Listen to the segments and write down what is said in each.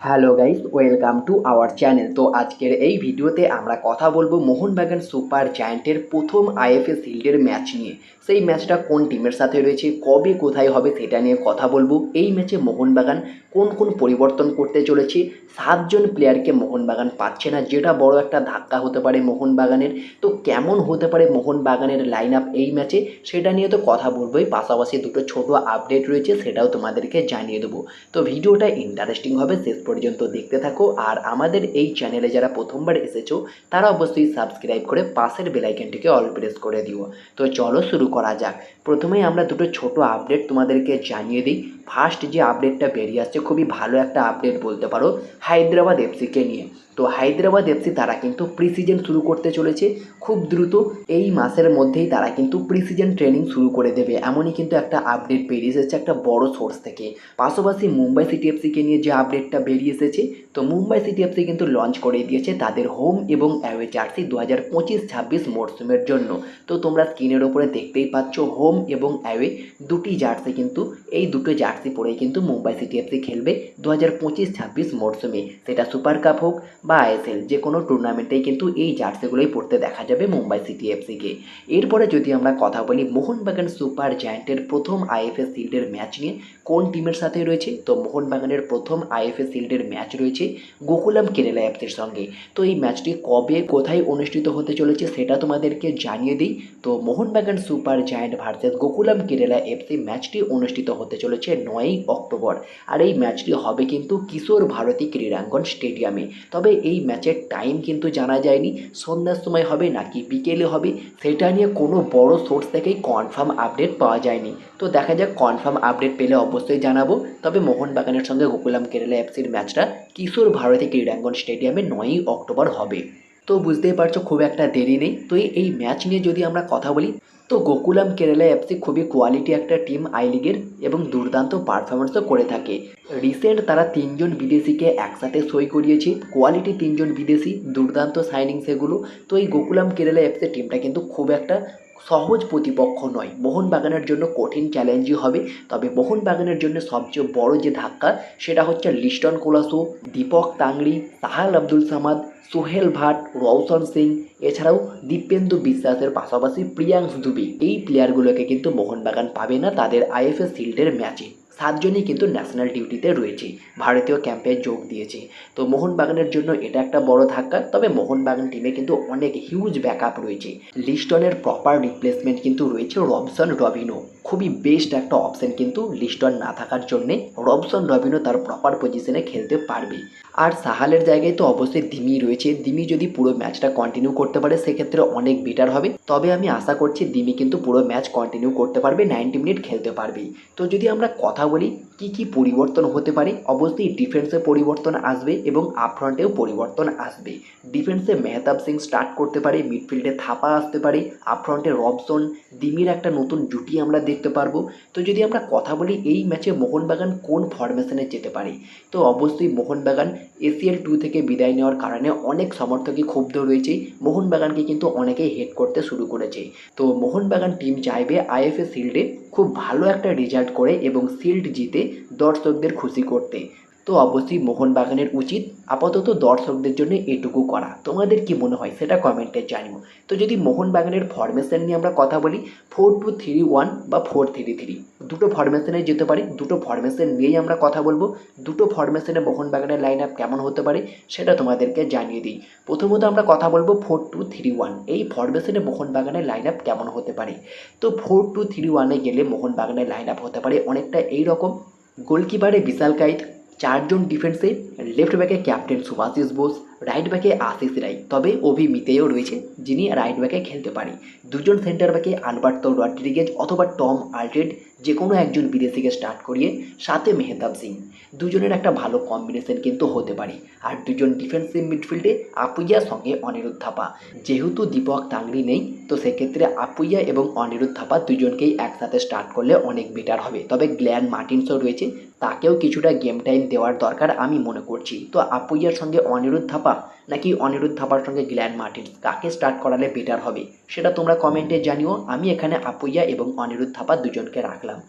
Hello guys, welcome to our channel. তো আজকের এই ভিডিওতে আমরা কথা বলব মোহনবাগান সুপার জায়ান্টের প্রথম আইএফএ শিল্ডের ম্যাচ নিয়ে। সেই ম্যাচটা কোন টিমের সাথে রয়েছে, কবে কোথায় হবে সেটা নিয়ে কথা বলব। এই ম্যাচে মোহনবাগান কোন কোন পরিবর্তন করতে চলেছে, সাতজন প্লেয়ারকে মোহনবাগান পাচ্ছে না, যেটা বড় একটা ধাক্কা হতে পারে মোহনবাগানের। তো কেমন হতে পারে মোহনবাগানের লাইন আপ এই ম্যাচে, সেটা নিয়ে তো কথা বলবোই। পাশাপাশি দুটো ছোট আপডেট রয়েছে, সেটাও তোমাদেরকে জানিয়ে দেবো। তো ভিডিওটা ইন্টারেস্টিং হবে, শেষ পর্যন্ত দেখতে থাকো। আর আমাদের এই চ্যানেলে যারা প্রথমবার এসেছ, তারা অবশ্যই সাবস্ক্রাইব করে পাশের বেলাইকেনটিকে অল প্রেস করে দিও। তো চলো শুরু করা যাক। প্রথমেই আমরা দুটো ছোট আপডেট তোমাদেরকে জানিয়ে দিই। ফার্স্ট যে আপডেটটা বেরিয়ে আসছে, খুবই ভালো একটা আপডেট বলতে পারো, হায়দ্রাবাদ এফসিকে নিয়ে। তো হায়দ্রাবাদ এফসি তারা কিন্তু প্রিসিজন শুরু করতে চলেছে খুব দ্রুত। এই মাসের মধ্যেই তারা কিন্তু প্রিসিজন ট্রেনিং শুরু করে দেবে। এমনই কিন্তু একটা আপডেট বেরিয়ে এসেছে একটা বড় সোর্স থেকে। পাশাপাশি মুম্বাই সিটি এফসিকে নিয়ে যে আপডেটটা বেরিয়ে এসেছে, তো মুম্বাই সিটি এফসি কিন্তু লঞ্চ করে দিয়েছে তাদের হোম এবং অ্যাওয়ে জার্সি দু হাজার পঁচিশ ছাব্বিশ মরশুমের জন্য। তো তোমরা স্ক্রিনের ওপরে দেখতেই পাচ্ছ হোম এবং অ্যাওয়ে দুটি জার্সি কিন্তু, এই দুটো জার্সি পরেই কিন্তু মুম্বাই সিটি এফসি খেলবে দু হাজার পঁচিশ ছাব্বিশ মরশুমে সেটা সুপার কাপ হোক বা আইএসএল যে কোনো টুর্নামেন্টেই কিন্তু এই জার্সিগুলোই পড়তে দেখা যাবে মুম্বাই সিটি এফসিকে এরপরে যদি আমরা কথা বলি মোহনবাগান সুপার জায়ান্টের প্রথম আইএফএস শিল্ডের ম্যাচ নিয়ে, কোন টিমের সাথে রয়েছে? তো মোহনবাগানের প্রথম আইএফএস শিল্ডের ম্যাচ রয়েছে গোকুলাম কেরালা এফসির সঙ্গে। তো এই ম্যাচটি কবে, কোথায় অনুষ্ঠিত হতে চলেছে সেটা তোমাদেরকে জানিয়ে দিই। তো Mohun Bagan super giant versus Gokulam Kerala FC ম্যাচটি অনুষ্ঠিত হতে চলেছে নয়ই অক্টোবর। আর এই ম্যাচটি হবে কিন্তু কিশোর ভারতী ক্রীড়াঙ্গন স্টেডিয়ামে তবে এই ম্যাচের টাইম কিন্তু জানা যায়নি। সন্ধ্যার সময় হবে নাকি বিকেলে হবে, সেটা নিয়ে কোনো বড় সোর্স থেকেই কনফার্ম আপডেট পাওয়া যায়নি। তো দেখা যাক কনফার্ম আপডেট পেলে অবশ্যই জানাব। তবে মোহনবাগানের সঙ্গে গোকুলাম কেরালা এফসির ম্যাচটা কিশোর ভারতী ক্রীড়াঙ্গন স্টেডিয়ামে নয়ই অক্টোবর হবে। তো বুঝতেই পারছ, খুব একটা দেরি নেই। তো এই- ম্যাচ নিয়ে যদি আমরা কথা বলি, তো গোকুলাম কেরালা এফসি খুবই কোয়ালিটি একটা টিম আই লিগের এবং দুর্দান্ত পারফরমেন্সও করে থাকে। রিসেন্ট তারা তিনজন বিদেশিকে একসাথে সই করিয়েছে। কোয়ালিটি তিনজন বিদেশি, দুর্দান্ত সাইনিং সেগুলো তো এই গোকুলাম কেরালা এফসি টিমটা কিন্তু খুব একটা সহজ প্রতিপক্ষ নয়। মোহনবাগানের জন্য কঠিন চ্যালেঞ্জই হবে। তবে মোহনবাগানের জন্য সবচেয়ে বড় যে ধাক্কা, সেটা হচ্ছে লিস্টন কোলাসো, দীপক তাংড়ি, সাহাল আব্দুল সামাদ, সোহেল ভাট, রওশন সিং, এছাড়াও দীপেন্দু বিশ্বাসের পাশাপাশি প্রিয়াংশ দুবে। এই প্লেয়ারগুলোকে কিন্তু মোহনবাগান পাবে না তাদের আইএফএস শিল্ডের ম্যাচে সাতজনই কিন্তু ন্যাশনাল ডিউটিতে রয়েছে। ভারতীয় ক্যাম্পে যোগ দিয়েছে। তো মোহনবাগানের জন্য এটা একটা বড় ধাক্কা, তবে মোহনবাগান টিমে কিন্তু অনেক হিউজ ব্যাকআপ রয়েছে। লিস্টনের প্রপার রিপ্লেসমেন্ট কিন্তু রয়েছে রবসন রবিনো খুবই বেস্ট একটা অপশন কিন্তু লিস্টন না থাকার জন্যে রবসন রবিনো তার প্রপার পজিশনে খেলতে পারবে। আর সাহালের জায়গায় তো অবশ্যই দিমি রয়েছে। দিমি যদি পুরো ম্যাচটা কন্টিনিউ করতে পারে, সেক্ষেত্রে অনেক বেটার হবে। তবে আমি আশা করছি দিমি কিন্তু পুরো ম্যাচ কন্টিনিউ করতে পারবে নাইনটি মিনিট খেলতে পারবে। তো যদি আমরা কথা বলি, কি কি পরিবর্তন হতে পারে? অবশ্যই ডিফেন্সে পরিবর্তন আসবে এবং আপফ্রন্টেও পরিবর্তন আসবে। ডিফেন্সে মেহতাব সিং স্টার্ট করতে পারে মিডফিল্ডে থাপা আসতে পারে আপফ্রন্টে রবসন, দিমির একটা নতুন জুটি আমরা দেখতে পারব। তো যদি আমরা কথা বলি, এই ম্যাচে মোহনবাগান কোন ফরমেশনে যেতে পারে? তো অবশ্যই মোহনবাগান এসিএল টু থেকে বিদায় নেওয়ার কারণে অনেক সমর্থকই ক্ষুব্ধ রয়েছে। মোহনবাগানকে কিন্তু অনেকেই হেড করতে শুরু করেছে। তো মোহনবাগান টিম চাইবে আইএফএ শিল্ডে খুব ভালো একটা রেজাল্ট করে এবং শিল্ড জিতে দর্শকদের খুশি করতে। তো অবশ্যই মোহনবাগানের উচিত আপাতত দর্শকদের জন্য এটুকু করা। তোমাদের কি মনে হয়? সেটা কমেন্টে জানিও। তো যদি মোহনবাগানের ফরমেশন নিয়ে আমরা কথা বলি ফোর টু থ্রি ওয়ান বা ফোর থ্রি থ্রি দুটো ফরমেশনে যেতে পারি, দুটো ফরমেশন নিয়েই আমরা কথা বলব, দুটো ফরমেশনে মোহনবাগানের লাইন আপ কেমন হতে পারে, সেটা তোমাদেরকে জানিয়ে দিই। প্রথমত আমরা কথা বলব ফোর টু থ্রি ওয়ান এই ফরমেশনে মোহনবাগানের লাইন আপ কেমন হতে পারে? তো ফোর টু থ্রি ওয়ানে গেলে মোহনবাগানের লাইন আপ হতে পারে অনেকটা এই রকম গোলকিপারে বিশাল কাইত চারজন ডিফেন্সে লেফট ব্যাকে ক্যাপ্টেন সুভাশিস বোস রাইট ব্যাকে আশিস রাই তবে অভি মিতেও রয়েছে, যিনি রাইট ব্যাকে খেলতে পারে। দুজন সেন্টার ব্যাকে আলবার্তো রড্রিগেজ অথবা টম আলটেড যে কোনো একজন বিদেশিকে স্টার্ট করিয়ে সাথে মেহতাব সিং, দুজনের একটা ভালো কম্বিনেশন কিন্তু হতে পারে। আর দুজন ডিফেন্সিভ মিডফিল্ডে আপুইয়ার সঙ্গে অনিরুদ্ধ থাপা। যেহেতু দীপক তাংড়ি নেই, তো সেক্ষেত্রে আপুইয়া এবং অনিরুদ্ধ থাপা দুজনকেই একসাথে স্টার্ট করলে অনেক বেটার হবে। তবে গ্ল্যান মার্টিনসও রয়েছে, তাকেও কিছুটা গেম টাইম দেওয়ার দরকার আমি মনে করছি। তো আপুইয়ার সঙ্গে অনিরুদ্ধ থাপা নাকি অনিরুদ্ধ থাপার সঙ্গে গ্ল্যান মার্টিন? কাকে স্টার্ট করালে বেটার হবে? সেটা তোমরা কমেন্টে জানিও। আমি এখানে আপুইয়া এবং অনিরুদ্ধ থাপা দুজনকে রাখলাম।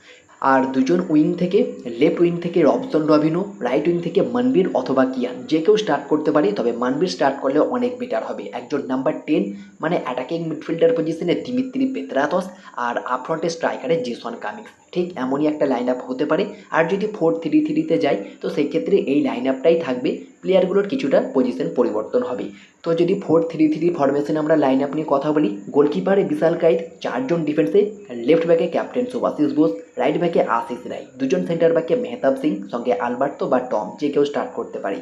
আর দুজন উইং থেকে লেফট উইং থেকে রবসন রবিনো রাইট উইং থেকে মনবীর অথবা কিয়ান। যে কেউ স্টার্ট করতে পারি, তবে মনবীর স্টার্ট করলে অনেক বেটার হবে। একজন নাম্বার টেন মানে অ্যাটাকিং মিডফিল্ডার পজিশনে দিমিত্রি পেত্রাতস আর আপফ্রন্টে স্ট্রাইকারে জেসন কামিংস। ঠিক এমনই একটা লাইন আপ হতে পারে। আর যদি ফোর থ্রি থ্রিতে যাই, তো সেই ক্ষেত্রে এই লাইন আপটাই থাকবে প্লেয়ারগুলোর কিছুটা পজিশন পরিবর্তন হবে। তো যদি ফোর থ্রি থ্রি ফরমেশনে আমরা লাইন আপ নিয়ে কথা বলি গোলকিপারে বিশাল কাইত চারজন ডিফেন্সে লেফট ব্যাকে ক্যাপ্টেন সুভাশিস বোস রাইট ব্যাকে আশিস রায়। দুজন সেন্টার ব্যাকে মেহতাব সিং, সঙ্গে আলবার্তো বা টম যে কেউ স্টার্ট করতে পারে।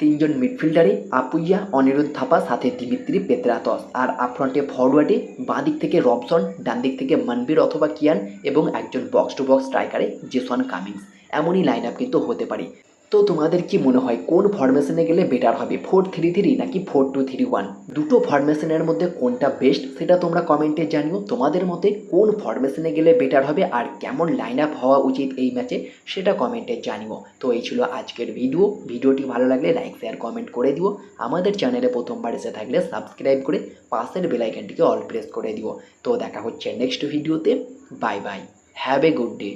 তিনজন মিডফিল্ডারে আপুইয়া, অনিরুদ্ধ থাপা, সাথে দিমিত্রি পেত্রাতস আর আপফ্রন্টে ফরওয়ার্ডে বাঁ দিক থেকে রবসন, ডান দিক থেকে মনবীর অথবা কিয়ান এবং একজন বক্স টু বক্স স্ট্রাইকারে জেসন কামিংস এমনই লাইন আপ কিন্তু হতে পারে। তো তোমাদের কি মনে হয় কোন ফরমেশনে গেলে বেটার হবে? ফোর থ্রি থ্রি নাকি ফোর টু থ্রি ওয়ান দুটো ফরমেশনের মধ্যে কোনটা বেস্ট সেটা তোমরা কমেন্টে জানিও। তোমাদের মতে কোন ফরমেশনে গেলে বেটার হবে আর কেমন লাইন আপ হওয়া উচিত এই ম্যাচে সেটা কমেন্টে জানিও। তো এই ছিল আজকের ভিডিও ভিডিওটি ভালো লাগলে লাইক শেয়ার কমেন্ট করে দিও। আমাদের চ্যানেলে প্রথমবার এসে থাকলে সাবস্ক্রাইব করে পাশের বেলাইকনটিকে অল প্রেস করে দিও। তো দেখা হচ্ছে নেক্সট ভিডিওতে bye bye have a good day